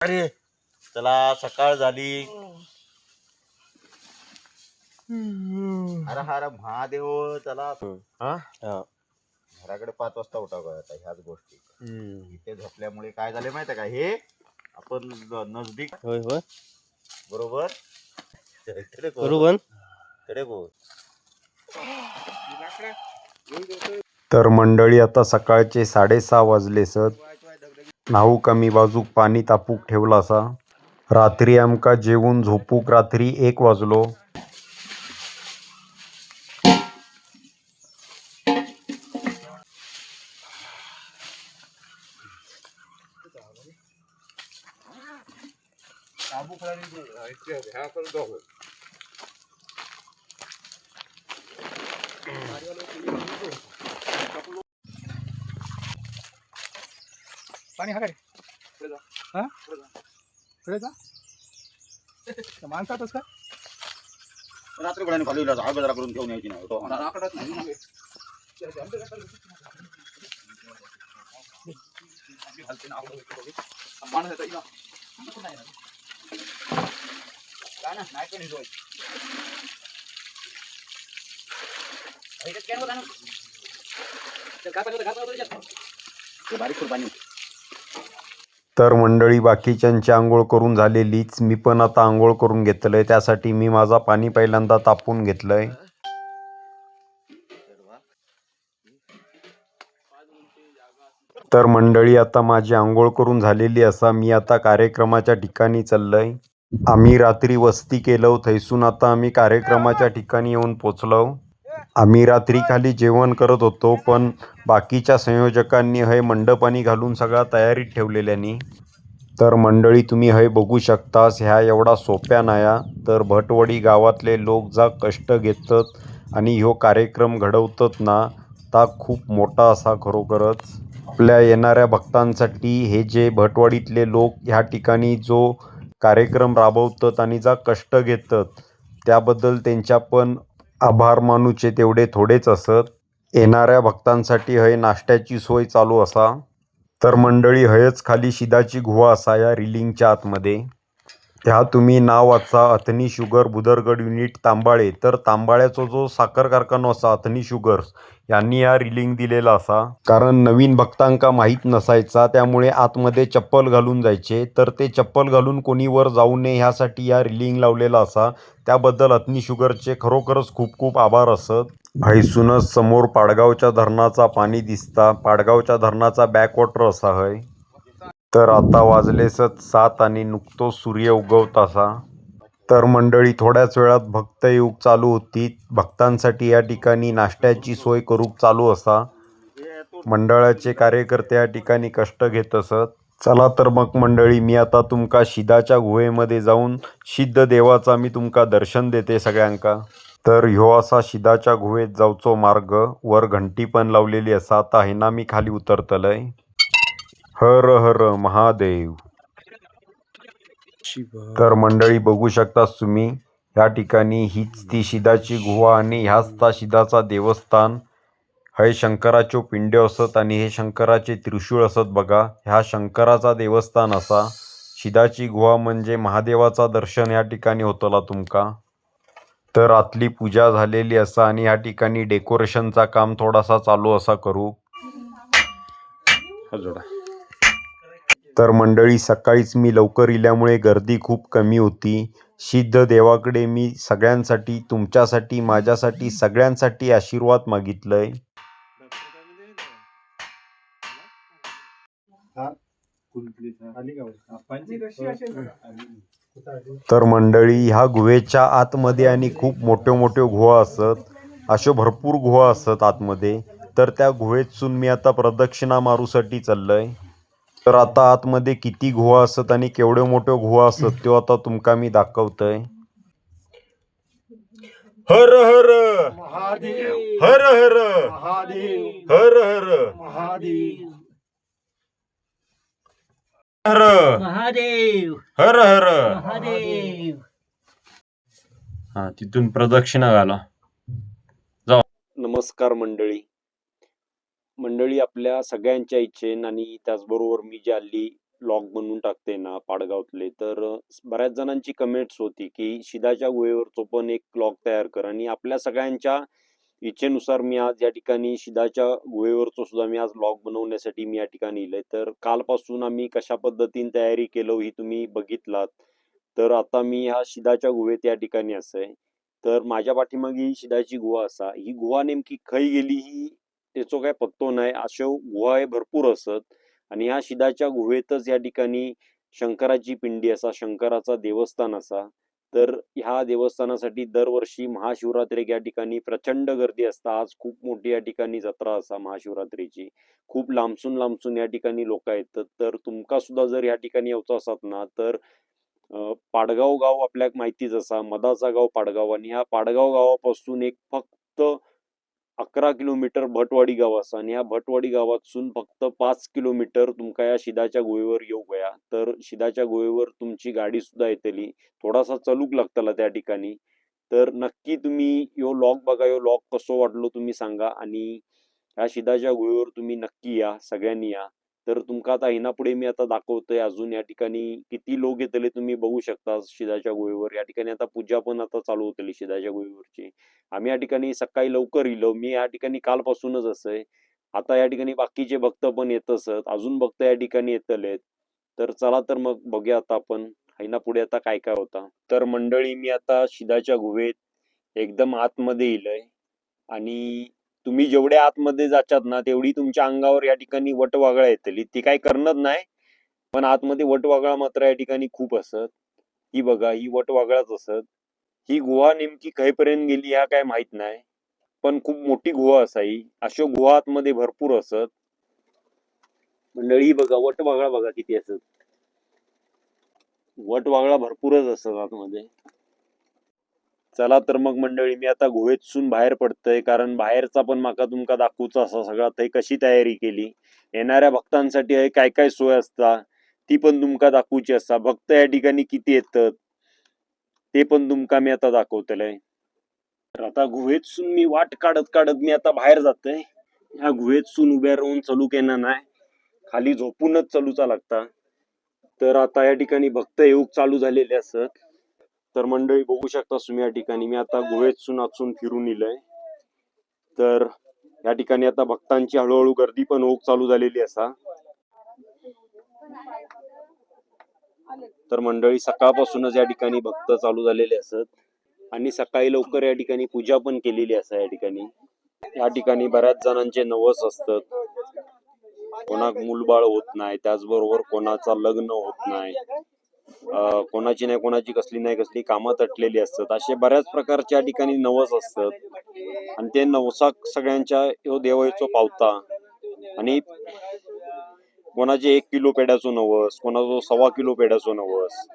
अरे चला सकाळ झाली. अरे हर महादेव चला. हा? घराकडे पाच वाजता उठावं आता ह्याच गोष्टी. इथे झोपल्यामुळे काय झाले माहितीये का? हे आपण नजदीक होय होय. बरोबर? तर मंडळी आता सकाळचे साडेसहा वाजले सत न्हाऊ कमी बाजूक पाणी तापूक ठेवला असा रात्री आमका जेवून झोपूक रात्री एक वाजलो. पाणी हा का रे पुढे जा हा? पुढे जा. त्या माणसातच का? रात्री कोणाने खाली आग जरा करून घेऊन यायची नाही तो म्हणा. ते बारीक करून पाणी तर मंडळी बाकीच्यांची आंघोळ करून झालेलीच. मी पण आता आंघोळ करून घेतलंय. त्यासाठी मी माझा पाणी पहिल्यांदा तापून घेतलंय. तर मंडळी आता माझी आंघोळ करून झालेली असा मी आता कार्यक्रमाच्या ठिकाणी चाललंय. आम्ही रात्री वस्ती केलं थैसून आता आम्ही कार्यक्रमाच्या ठिकाणी येऊन पोचलो. आम्ही रात्री खाली जेवण करत होतो पण बाकीच्या संयोजकांनी हय मंडपानी घालून सगळा तयारीत ठेवलेल्यानी. तर मंडळी तुम्ही हय बघू शकतास ह्या एवढा सोप्या नाया. तर भटवडी गावातले लोक जा कष्ट घेतात आणि ह्यो कार्यक्रम घडवतात ना ता खूप मोठा असा खरोखरच. आपल्या येणाऱ्या भक्तांसाठी हे जे भटवाडीतले लोक ह्या ठिकाणी जो कार्यक्रम राबवतात आणि जा कष्ट घेतात त्याबद्दल त्यांच्या पण आभार मानूचे तेवढे थोडेच असत. येणाऱ्या भक्तांसाठी हय नाश्त्याची सोय चालू असा. तर मंडळी हयच खाली शिदाची गुहा असा या रिलिंगच्या आतमध्ये. ह्या तुम्ही नाव वाचा अथनी शुगर बुदरगड युनिट तांबाळे. तर तांबाळ्याचा जो साखर कारखानो असा अथनी शुगर्स यांनी हा रिलिंग दिलेला असा. कारण नवीन भक्तांका माहीत नसायचा त्यामुळे आतमध्ये चप्पल घालून जायचे. तर ते चप्पल घालून कोणी वर जाऊ नये ह्यासाठी या रिलिंग लावलेला असा. त्याबद्दल अथनी शुगरचे खरोखरच खूप खूप आभार असत. हैसूनच समोर पाडगावच्या धरणाचा पाणी दिसता. पाडगावच्या धरणाचा बॅकवॉटर असा हय. तर आता वाजलेसच सात आणि नुकतो सूर्य उगवतासा तर मंडळी थोड्याच वेळात भक्त योग चालू होती. भक्तांसाठी या ठिकाणी नाश्त्याची सोय करूक चालू असा. मंडळाचे कार्यकर्ते या ठिकाणी कष्ट घेत असत. चला तर मग मंडळी मी आता तुमका शिदाच्या गुहेमध्ये जाऊन सिद्ध देवाचा मी तुमका दर्शन देते सगळ्यांका. तर ह्यो असा शिदाच्या गुहेत जाऊचो मार्ग. वर घंटी पण लावलेली असा. आता हेना मी खाली उतरतलंय. हर हर महादेव. तर मंडळी बघू शकता तुम्ही या ठिकाणी हीच ती शिदाची गुहा आणि ह्याच ता शिदाचा देवस्थान. हे शंकराच्यो पिंड्यो असत आणि हे शंकराचे त्रिशूळ असत बघा. ह्या शंकराचा देवस्थान असा. शिदाची गुहा म्हणजे महादेवाचा दर्शन या ठिकाणी होतला तुमका. तर आतली पूजा झालेली असा आणि या ठिकाणी डेकोरेशनचा काम थोडासा चालू असा करू. तर मंडळी सकाळीच मी लवकर इल्यामुळे गर्दी खूप कमी होती. सिद्ध देवाकडे मी सगळ्यांसाठी तुमच्यासाठी माझ्यासाठी सगळ्यांसाठी आशीर्वाद मागितलंय. तर मंडळी ह्या गुहेच्या आतमध्ये आणि खूप मोठ्या मोठ्या गुहा असत अशा भरपूर गुहा असत आतमध्ये. तर त्या गुहेतसून मी आता प्रदक्षिणा मारूसाठी चाललंय. तर आता आतमध्ये किती गुहा असत आणि केवढे मोठे गुहा असत तो आता तुमका मी दाखवतोय. हर हर. हर हर. हर हर हर. महादेव. हर हर. महादेव. हा तिथून प्रदक्षिणा घाला. नमस्कार मंडळी. मंडळी आपल्या सगळ्यांच्या इच्छेन आणि त्याचबरोबर मी जे हल्ली लॉग बनवून टाकते ना पाडगावतले तर बऱ्याच जणांची कमेंट्स होती की शिदाच्या गुहेवरचो पण एक लॉग तयार कर आणि आपल्या सगळ्यांच्या इच्छेनुसार मी आज या ठिकाणी शिदाच्या गुहेवरचो सुद्धा मी आज लॉग बनवण्यासाठी मी या ठिकाणी इलंय तर कालपासून आम्ही कशा पद्धतीने तयारी केलो ही तुम्ही बघितलात. तर आता मी ह्या शिदाच्या गुहेत या ठिकाणी असय तर माझ्या पाठीमागे ही शिदाची गुहा असा. ही गुहा नेमकी खै गेली ही त्याचो काय पत्तो नाही अशो गुहा हे भरपूर असत. आणि ह्या शिदाच्या गुहेतच या ठिकाणी शंकराची पिंडी असा शंकराचा देवस्थान असा. तर ह्या देवस्थानासाठी दरवर्षी महाशिवरात्रेक या ठिकाणी प्रचंड गर्दी असता. आज खूप मोठी या ठिकाणी जत्रा असा महाशिवरात्रीची. खूप लांबसून लांबसून या ठिकाणी लोक येतात. तर तुमका सुद्धा जर या ठिकाणी यायचं असत ना तर पाडगाव गाव आपल्याक माहितीच असा. मदाचा गाव पाडगाव. आणि ह्या पाडगाव गावापासून एक फक्त अकरा किलोमीटर भटवाडी गाव असा. आणि ह्या भटवाडी गावातसून फक्त पाच किलोमीटर तुमका या शिदाच्या गुहेवर येऊ गया. तर शिदाच्या गुहेवर तुमची गाडी सुद्धा येतली. थोडासा चलूक लागतला त्या ठिकाणी. तर नक्की तुम्ही यो लॉक बघा. यो लॉक कसो वाटलो तुम्ही सांगा. आणि ह्या शिदाच्या गुहेवर तुम्ही नक्की या. सगळ्यांनी या. तर तुमका आता हिना पुढे मी आता दाखवतोय अजून या ठिकाणी किती लोक येतले तुम्ही बघू शकता शिदाच्या गुहेवर. या ठिकाणी आता पूजा पण आता चालू होतली शिदाच्या गुहेवरची. आम्ही या ठिकाणी सकाळी लवकर इलो. मी या ठिकाणी कालपासूनच असय आता या ठिकाणी बाकीचे भक्त पण येत असत. अजून भक्त या ठिकाणी येतलेत तर चला तर मग बघूया आता आपण हैना पुढे आता काय काय होता. तर मंडळी मी आता शिदाच्या गुहेत एकदम आतमध्ये इलय. आणि तुम्ही जेवढे आतमध्ये जाचात ना तेवढी तुमच्या अंगावर या ठिकाणी वटवागळा येतली. ती काही करणार नाही पण आतमध्ये वटवागळा मात्र या ठिकाणी खूप असत. ही बघा ही वटवागळाच असत. ही गुहा नेमकी खयपर्यंत गेली ह्या काय माहीत नाही पण खूप मोठी गुहा असा अशा गुहा आतमध्ये भरपूर असत. मंडळी बघा वटवागळा बघा किती असत. वटवागळा भरपूरच असत आतमध्ये. चला तर मग मंडळी मी आता गुहेतसून बाहेर पडतोय कारण बाहेरचा पण माका तुमका दाखवूचा असा सगळा थंय कशी तयारी केली? येणाऱ्या भक्तांसाठी हे काय काय सोय असता? ती पण तुमका दाखवूची असता. भक्त या ठिकाणी किती येतात? ते पण तुमका मी आता दाखवतलंय. तर आता गुहेतसून मी वाट काढत काढत मी आता बाहेर जातोय. ह्या गुहेतसून उभ्या राहून चालू केना नाही. खाली झोपूनच चालूचा लागता. तर आता या ठिकाणी भक्त येऊक चालू झालेले असत. तर मंडळी बघू शकता तुम्ही या ठिकाणी. मी आता गुहेतसून आचून फिरून इलय तर या ठिकाणी आता भक्तांची हळूहळू गर्दी पण होऊक चालू झालेली असा तर मंडळी सकाळपासूनच या ठिकाणी भक्त चालू झालेले असत. आणि सकाळी लवकर या ठिकाणी पूजा पण केलेली असा या ठिकाणी. या ठिकाणी बऱ्याच जणांचे नवस असतात. कोणाक मूलबाळ होत नाही त्याचबरोबर कोणाचा लग्न होत नाही. कोणाची नाही कोणाची कसली नाही कसली कामं तटलेली असतात. असे बऱ्याच प्रकारच्या ठिकाणी नवस असतात. आणि ते नवसाक सगळ्यांच्या यो देवाचो पावता. आणि कोणाचे एक किलो पेड्याचो नवस कोणाचो सव्वा किलो पेड्याचो नवस.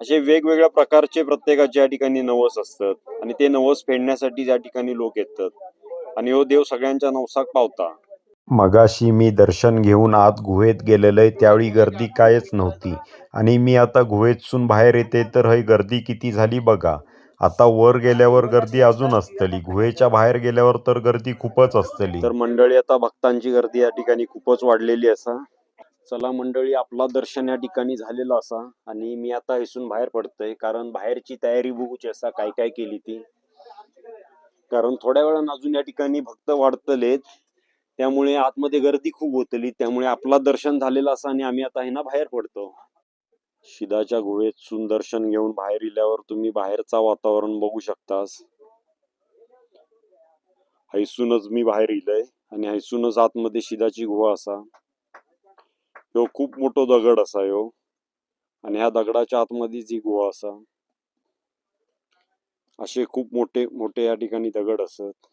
असे वेगवेगळ्या प्रकारचे प्रत्येकाच्या ठिकाणी नवस असतात. आणि ते नवस फेडण्यासाठी ज्या ठिकाणी लोक येतात. आणि हो देव सगळ्यांच्या नवसाक पावता. मगाशी मी दर्शन घेऊन आत गुहेत गेलेलंय त्यावेळी गर्दी कायच नव्हती. आणि मी आता गुहेतसून बाहेर येते तर हय गर्दी किती झाली बघा. आता वर गेल्यावर गर्दी अजून असतली गुहेच्या बाहेर गेल्यावर तर गर्दी खूपच असतली. तर मंडळी आता भक्तांची गर्दी या ठिकाणी खूपच वाढलेली असा. चला मंडळी आपला दर्शन या ठिकाणी झालेला असा. आणि मी आता इथून बाहेर पडतोय कारण बाहेरची तयारी बघूची असा काय काय केली ती. कारण थोड्या वेळानं अजून या ठिकाणी भक्त वाढतलेत. त्यामुळे आतमध्ये गर्दी खूप होतली. त्यामुळे आपला दर्शन झालेला असं आणि आम्ही आता हे ना बाहेर पडतो. शिदाच्या गुहेत दर्शन घेऊन बाहेर इल्यावर तुम्ही बाहेरचा वातावरण बघू शकतास. हैसूनच मी बाहेर इलय आणि हैसूनच आतमध्ये शिदाची गुहा असा. ह्यो खूप मोठो दगड असा ह्यो आणि ह्या दगडाच्या आतमध्ये जी गुहा असा. असे खूप मोठे मोठे या ठिकाणी दगड असत.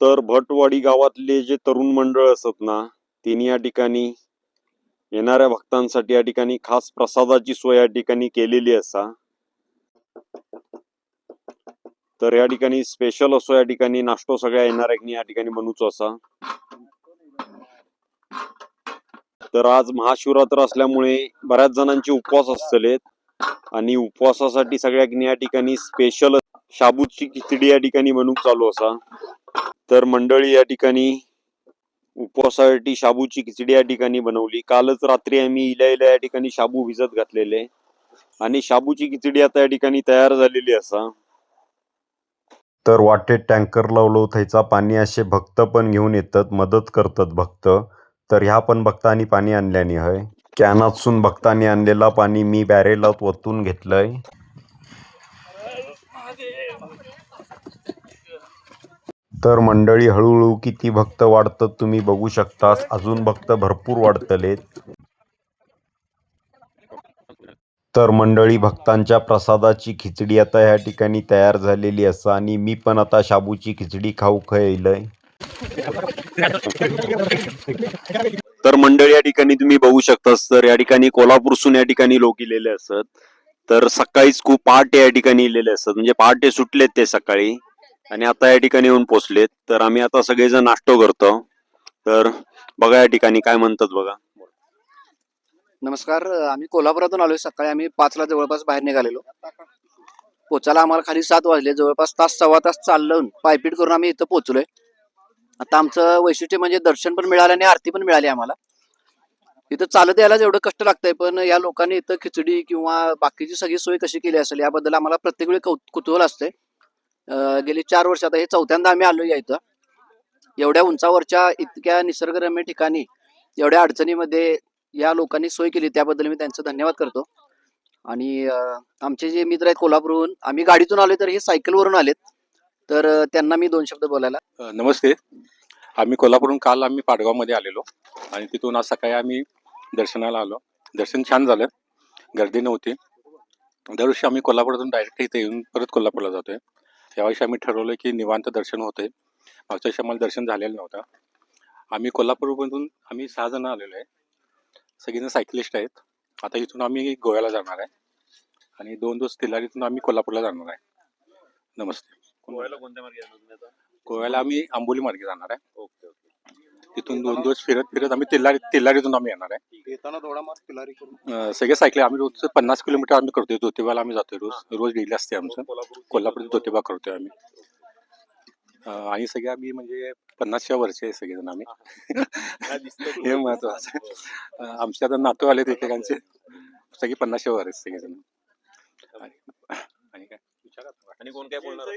तर भटवाडी गावातले जे तरुण मंडळ असत ना तिने या ठिकाणी येणाऱ्या भक्तांसाठी या ठिकाणी खास प्रसादाची सोय या ठिकाणी केलेली असा. तर या ठिकाणी स्पेशल असो या ठिकाणी नाश्तो सगळ्या येणाऱ्यांनी या ठिकाणी बनूचो असा. तर आज महाशिवरात्र असल्यामुळे बऱ्याच जणांचे उपवास असतलेत आणि उपवासासाठी सगळ्या या ठिकाणी स्पेशल शाबूची खिचडी या ठिकाणी बनवून चालू असा. तर मंडळी या ठिकाणी उपवासासाठी शाबूची खिचडी या ठिकाणी बनवली. कालच रात्री आम्ही इल्या इल्या या ठिकाणी शाबू भिजत घातलेले. आणि शाबूची खिचडी आता या ठिकाणी तयार झालेली असा. तर वाटेत टँकर लावलो थंयचा पाणी असे भक्त पण घेऊन येतात मदत करतात भक्त. तर ह्या पण भक्तांनी पाणी आणल्याने हय. कॅनातसून भक्तांनी आणलेला पाणी मी बॅरेलात वतून घेतलंय. तर मंडळी हळूहळू किती भक्त वाढतात तुम्ही बघू शकतास. अजून भक्त भरपूर वाढतलेत. तर मंडळी भक्तांच्या प्रसादाची खिचडी आता ह्या ठिकाणी तयार झालेली असा आणि मी पण आता शाबूची खिचडी खाऊ येईलय तर मंडळी या ठिकाणी तुम्ही बघू शकतास. तर या ठिकाणी कोल्हापूरसून या ठिकाणी लोक इलेले असत. तर सकाळीच खूप पहाटे या ठिकाणी इलेले असत. म्हणजे पहाटे सुटलेत ते सकाळी. आणि आता या ठिकाणी येऊन पोचलेत. तर आम्ही आता सगळेजण नाश्तो करतो. तर बघा या ठिकाणी काय म्हणतात बघा. नमस्कार आम्ही कोल्हापुरातून आलोय. सकाळी आम्ही पाचला जवळपास बाहेर निघालेलो. पोचायला आम्हाला खाली सात वाजले. जवळपास तास सव्वा तास चाललं. पायपीट करून आम्ही इथं पोहोचलोय आता आमचं वैशिष्ट्य म्हणजे दर्शन पण मिळालं आणि आरती पण मिळाली आम्हाला. इथं चालत यायला एवढं कष्ट लागतंय पण या लोकांनी इथं खिचडी किंवा बाकीची सगळी सोय कशी केली असेल याबद्दल आम्हाला प्रत्येक वेळी कौ कुतूहल असतंय. गेली चार वर्ष आता हे चौथ्यांदा आम्ही आलो या इथं. एवढ्या उंचावरच्या इतक्या निसर्गरम्य ठिकाणी एवढ्या अडचणीमध्ये या लोकांनी सोय केली त्याबद्दल मी त्यांचं धन्यवाद करतो. आणि आमचे जे मित्र आहेत कोल्हापूरहून आम्ही गाडीतून आलोय तर हे सायकलवरून आलेत. तर त्यांना मी दोन शब्द बोलायला नमस्ते. आम्ही कोल्हापूरहून काल आम्ही पाडगावमध्ये आलेलो आणि तिथून आज सकाळी आम्ही दर्शनाला आलो. दर्शन छान झालं. गर्दी नव्हती. दरवर्षी आम्ही कोल्हापुरातून डायरेक्ट इथे येऊन परत कोल्हापूरला जातोय. यावर्षी आम्ही ठरवलं की निवांत दर्शन होतंय. मागच्या वर्षी आम्हाला दर्शन झालेलं नव्हतं. आम्ही कोल्हापूरमधून आम्ही सहा जण आलेलो आहे. सगळेजण सायकलिस्ट आहेत. आता इथून आम्ही गोव्याला जाणार आहे. आणि दोन दिवस तिलारीतून आम्ही कोल्हापूरला जाणार आहे. नमस्ते. गोव्याला कोणत्या मार्गे जाणार तुम्ही आता? गोव्याला आम्ही आंबोली मार्गे जाणार आहे. Okay okay. तिथून दोन दिवस फिरत फिरत आम्ही तिल्लारी तिल्लारीतून आम्ही येणार आहे. येताना थोडा मार्ग तिलारी करून. अं, सगळे सायकल आम्ही रोज पन्नास किलोमीटर आम्ही करतोय. ज्योतिबाला आम्ही जातोय रोज. रोज डेली असते आमचं. कोल्हापूर ज्योतिबा करतोय आम्ही. अं, आणि सगळे आम्ही म्हणजे पन्नासच्या वरचे आहे सगळेजण आम्ही. काय हे महत्वाचं आहे. अं, आमचे आता नातू आलेत एकेकांचे. सगळे पन्नासच्या वर आहेत सगळेजण. आणि आणि काय? विचारा आणि कोण काय बोलणार?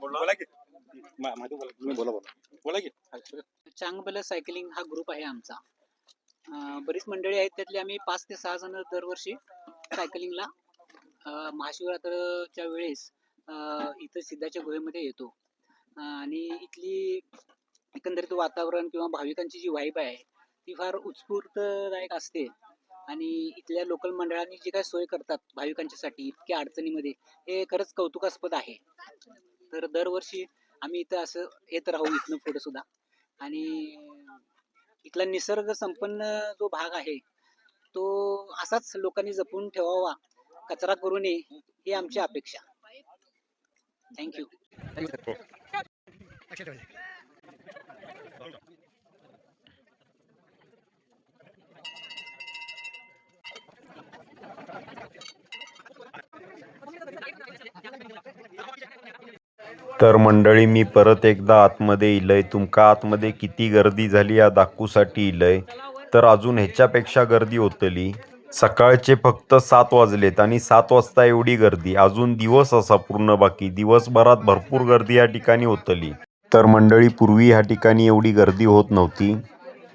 बोला की मा- माधव बोला तुम्ही बोला बोला बोला की चांगलं सायकलिंग हा ग्रुप आहे आमचा. अं, बरीच मंडळी आहेत त्यातली आम्ही पाच ते सहा जण दरवर्षी सायकलिंगला अं, महाशिवरात्रच्या वेळेस अं, इथं सिद्धाच्या गुहेमध्ये येतो. अं, आणि इथली एकंदरीत वातावरण किंवा भाविकांची जी वाईब आहे ती फार उत्स्फूर्तदायक असते. आणि इथल्या लोकल मंडळांनी जी काय सोय करतात भाविकांच्यासाठी इतक्या अडचणीमध्ये हे खरंच कौतुकास्पद आहे. तर दरवर्षी आम्ही इथं असं येत राहू इथनं पुढे सुद्धा. आणि इथला निसर्ग संपन्न जो भाग आहे तो असाच लोकांनी जपून ठेवावा कचरा करू नये ही आमची अपेक्षा. थँक्यू तर मंडळी मी परत एकदा आतमध्ये इलय. तुमका आतमध्ये किती गर्दी झाली या दाखवूसाठी इलय. तर अजून ह्याच्यापेक्षा गर्दी होतली. सकाळचे फक्त सात वाजलेत आणि सात वाजता एवढी गर्दी. अजून दिवस असा पूर्ण बाकी. दिवसभरात भरपूर गर्दी या ठिकाणी होतली. तर मंडळी पूर्वी ह्या ठिकाणी एवढी गर्दी होत नव्हती.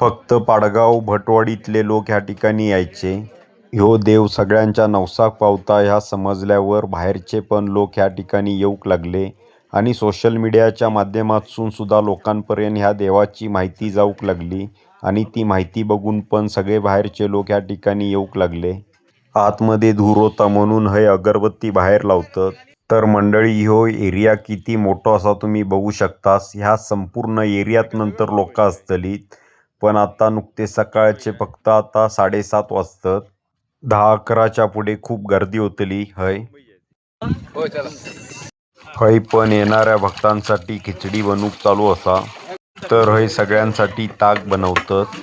फक्त पाडगाव भटवाडीतले लोक ह्या ठिकाणी यायचे. ह्यो देव सगळ्यांच्या नवसाक पावता ह्या समजल्यावर बाहेरचे पण लोक ह्या ठिकाणी येऊक लागले. आणि सोशल मीडियाच्या माध्यमातून सुद्धा लोकांपर्यंत ह्या देवाची माहिती जाऊक लागली. आणि ती माहिती बघून पण सगळे बाहेरचे लोक ह्या ठिकाणी येऊक लागले. आतमध्ये धूर होता म्हणून हे अगरबत्ती बाहेर लावतात. तर मंडळी ह्यो एरिया किती मोठा असा तुम्ही बघू शकतास. ह्या संपूर्ण एरियात नंतर लोक असतली पण आता नुकते सकाळचे फक्त आता साडेसात वाजतात. दहा अकराच्या पुढे खूप गर्दी होतली हय? हय पण येणाऱ्या भक्तांसाठी खिचडी बनवूक चालू असा. तर हय सगळ्यांसाठी ताक बनवतत.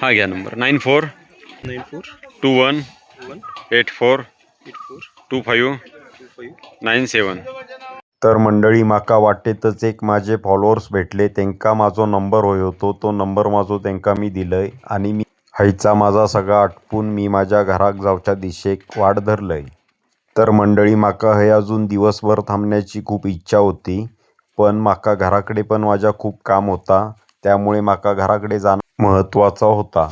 हा घ्या number. Nine four nine four two one one eight four eight four two five two five nine seven. तर मंडळी माका वाटेतच एक माझे फॉलोअर्स भेटले. त्यांका माझो नंबर होय होतो. तो नंबर माझो त्यांका मी दिलय आणि मी हयचा माझा सगळा आटपून मी माझ्या घराक जावच्या दिशेक वाट धरलय. तर मंडळी माका हय अजून दिवसभर थांबण्याची खूप इच्छा होती पण माका घराकडे पण माझ्या खूप काम होता. त्यामुळे माका घराकडे जाणं महत्त्वाचा होता.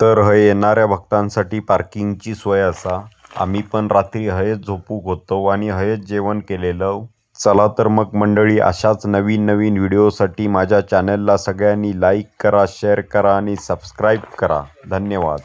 तर हय येणाऱ्या भक्तांसाठी पार्किंगची सोय असा. आम्ही पण रात्री हयच झोपूक होतो आणि हयच जेवण केलेलं चला तर मग मंडळी अशाच नवीन नवीन व्हिडिओसाठी माझ्या चॅनलला सगळ्यांनी लाईक करा शेअर करा आणि सबस्क्राईब करा. धन्यवाद.